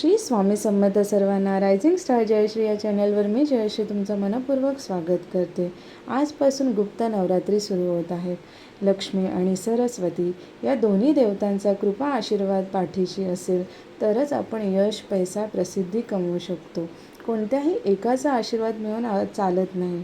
श्री स्वामी समर्थ सर्वांना rising star Jayashree या चॅनलवर मी जयश्री तुमचं मनपूर्वक स्वागत करते. आजपासून गुप्त नवरात्री सुरू होत आहे. लक्ष्मी आणि सरस्वती या दोन्ही देवतांचा कृपा आशीर्वाद पाठीशी असेल तरच आपण यश पैसा प्रसिद्धी कमवू शकतो. कोणत्याही एकाचा आशीर्वाद मिळून चालत नाही.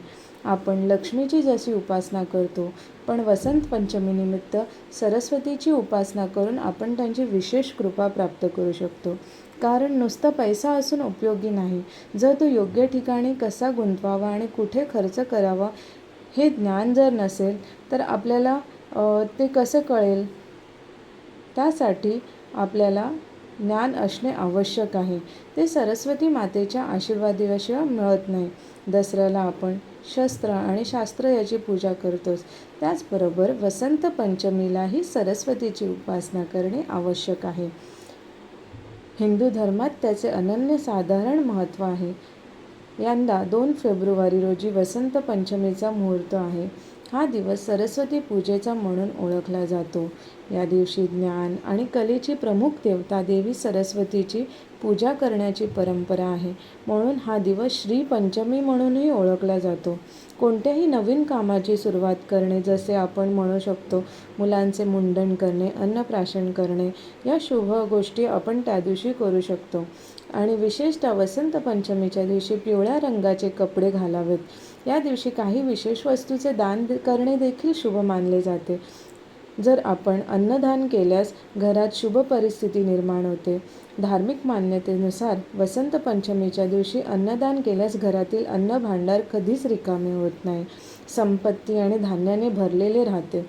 आपण लक्ष्मीची जशी उपासना करतो पण वसंत पंचमीनिमित्त सरस्वतीची उपासना करून आपण त्यांची विशेष कृपा प्राप्त करू शकतो. कारण नुसतं पैसा असून उपयोगी नाही. जर तो योग्य ठिकाणी कसा गुंतवावा आणि कुठे खर्च करावा हे ज्ञान जर नसेल तर आपल्याला ते कसं कळेल? त्यासाठी आपल्याला ज्ञान असणे आवश्यक आहे. ते सरस्वती मातेच्या आशीर्वादाशिवाय मिळत नाही. दसऱ्याला आपण शस्त्र आणि शास्त्र याची पूजा करतोच. त्याचबरोबर वसंत पंचमीलाही सरस्वतीची उपासना करणे आवश्यक आहे. हिंदू धर्मात त्याचे अनन्यसाधारण महत्त्व आहे. यंदा दोन फेब्रुवारी रोजी वसंत पंचमीचा मुहूर्त आहे. हा दिवस सरस्वती पूजेचा म्हणून ओळखला जातो. या दिवशी ज्ञान आणि कलेची प्रमुख देवता देवी सरस्वतीची पूजा करण्याची परंपरा आहे. म्हणून हा दिवस श्री पंचमी म्हणूनही ओळखला जातो. कोणत्याही नवीन कामाची सुरुवात करणे जसे आपण म्हणू शकतो मुलांचे मुंडन करणे अन्नप्राशन करणे या शुभ गोष्टी आपण त्या दिवशी करू शकतो. आणि विशेषतः वसंत पंचमीच्या दिवशी पिवळ्या रंगाचे कपडे घालावेत. या दिवशी काही विशेष वस्तूचे दान करणे देखील शुभ मानले जाते. जर आपण अन्नदान केल्यास घरात शुभ परिस्थिती निर्माण होते. धार्मिक मान्यतेनुसार वसंत पंचमीच्या दिवशी अन्नदान केल्यास घरातील अन्न भांडार कधीच रिकामे होत नाही. संपत्ती आणि धान्याने भरलेले राहते.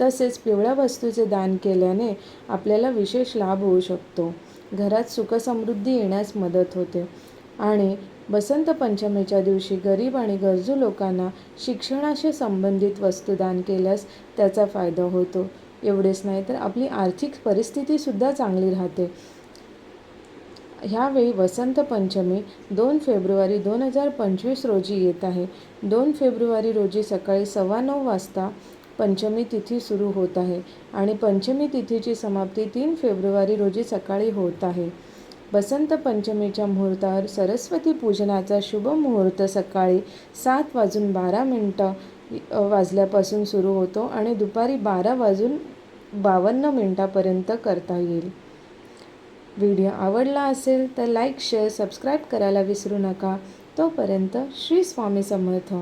तसेच पिवळ्या वस्तूचे दान केल्याने आपल्याला विशेष लाभ होऊ शकतो. घरात सुखसमृद्धी येण्यास मदत होते. आणि बसंत पंचमीच्या दिवशी गरीब आणि गरजू लोकांना शिक्षणाशी संबंधित वस्तू दान केल्यास त्याचा फायदा होतो. एवढेच नाही तर आपली आर्थिक परिस्थितीसुद्धा चांगली राहते. ह्यावेळी वसंत पंचमी दोन फेब्रुवारी दोन हजार पंचवीस रोजी येत आहे. दोन फेब्रुवारी रोजी सकाळी सव्वा नऊ वाजता पंचमी तिथी सुरू होत आहे आणि पंचमी तिथीची समाप्ती तीन फेब्रुवारी रोजी सकाळी होत आहे. बसंत पंचमीच्या मुहूर्तावर सरस्वती पूजनाचा शुभ मुहूर्त सकाळी सात वाजून बारा मिनटं वाजल्यापासून सुरू होतो आणि दुपारी बारा वाजून बावन्न मिनटापर्यंत करता येईल. व्हिडिओ आवडला असेल तर लाईक शेअर सबस्क्राईब करायला विसरू नका. तोपर्यंत श्री स्वामी समर्थ.